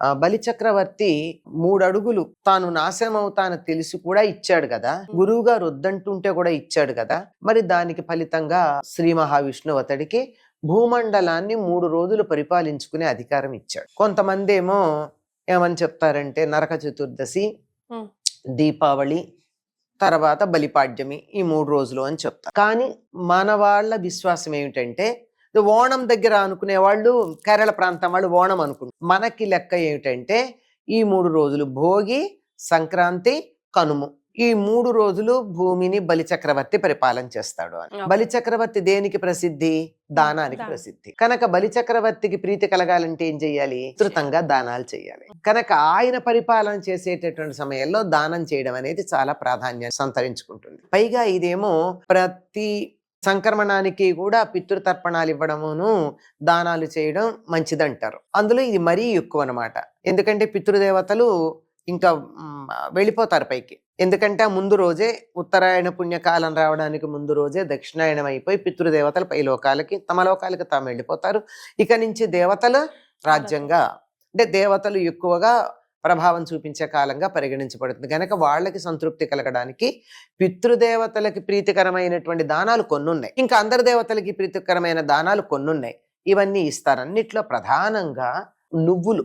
ఆ, బలి చక్రవర్తి మూడు అడుగులు తాను నాశనం అవుతాను తెలిసి కూడా ఇచ్చాడు కదా. గురువు గారు వద్దంటుంటే కూడా ఇచ్చాడు కదా. మరి దానికి ఫలితంగా శ్రీ మహావిష్ణువు అతడికి భూమండలాన్ని మూడు రోజులు పరిపాలించుకునే అధికారం ఇచ్చాడు. కొంతమంది ఏమో ఏమని చెప్తారంటే నరక చతుర్దశి. దీపావళి తర్వాత బలిపాడ్యమి ఈ మూడు రోజులు అని చెప్తారు. కానీ మన వాళ్ళ విశ్వాసం ఏమిటంటే ఓణం దగ్గర అనుకునే వాళ్ళు కేరళ ప్రాంతం వాళ్ళు ఓణం అనుకుంటారు మనకి లెక్క ఏమిటంటే ఈ మూడు రోజులు భోగి సంక్రాంతి కనుము. ఈ మూడు రోజులు భూమిని బలి చక్రవర్తి పరిపాలన చేస్తాడు అని. Okay. బలి చక్రవర్తి దేనికి ప్రసిద్ధి? దానానికి దానం. ప్రసిద్ధి. కనుక బలి చక్రవర్తికి ప్రీతి కలగాలంటే ఏం చెయ్యాలి? విస్తృతంగా దానాలు చేయాలి. కనుక ఆయన పరిపాలన చేసేటటువంటి సమయంలో దానం చేయడం అనేది చాలా ప్రాధాన్యం సంతరించుకుంటుంది. పైగా ఇదేమో ప్రతి సంక్రమణానికి కూడా పితృతర్పణాలు ఇవ్వడమును దానాలు చేయడం మంచిదంటారు. అందులో ఇది మరీ ఎక్కువ అనమాట ఎందుకంటే పితృదేవతలు ఇంకా వెళ్ళిపోతారు పైకి. ఎందుకంటే ఆ ముందు రోజే ఉత్తరాయణ పుణ్యకాలం రావడానికి ముందు రోజే దక్షిణాయనం అయిపోయి పితృదేవతలు పై లోకాలకి తమ లోకాలకి తాము వెళ్ళిపోతారు. ఇక నుంచి దేవతలు రాజ్యంగా అంటే దేవతలు ఎక్కువగా ప్రభావం చూపించే కాలంగా పరిగణించబడుతుంది. కనుక వాళ్ళకి సంతృప్తి కలగడానికి పితృదేవతలకి ప్రీతికరమైనటువంటి దానాలు కొన్ని ఉన్నాయి ఇంకా అందరి దేవతలకి ప్రీతికరమైన దానాలు కొన్ని ఉన్నాయి ఇవన్నీ ఇస్తారు అన్నిట్లో ప్రధానంగా నువ్వులు.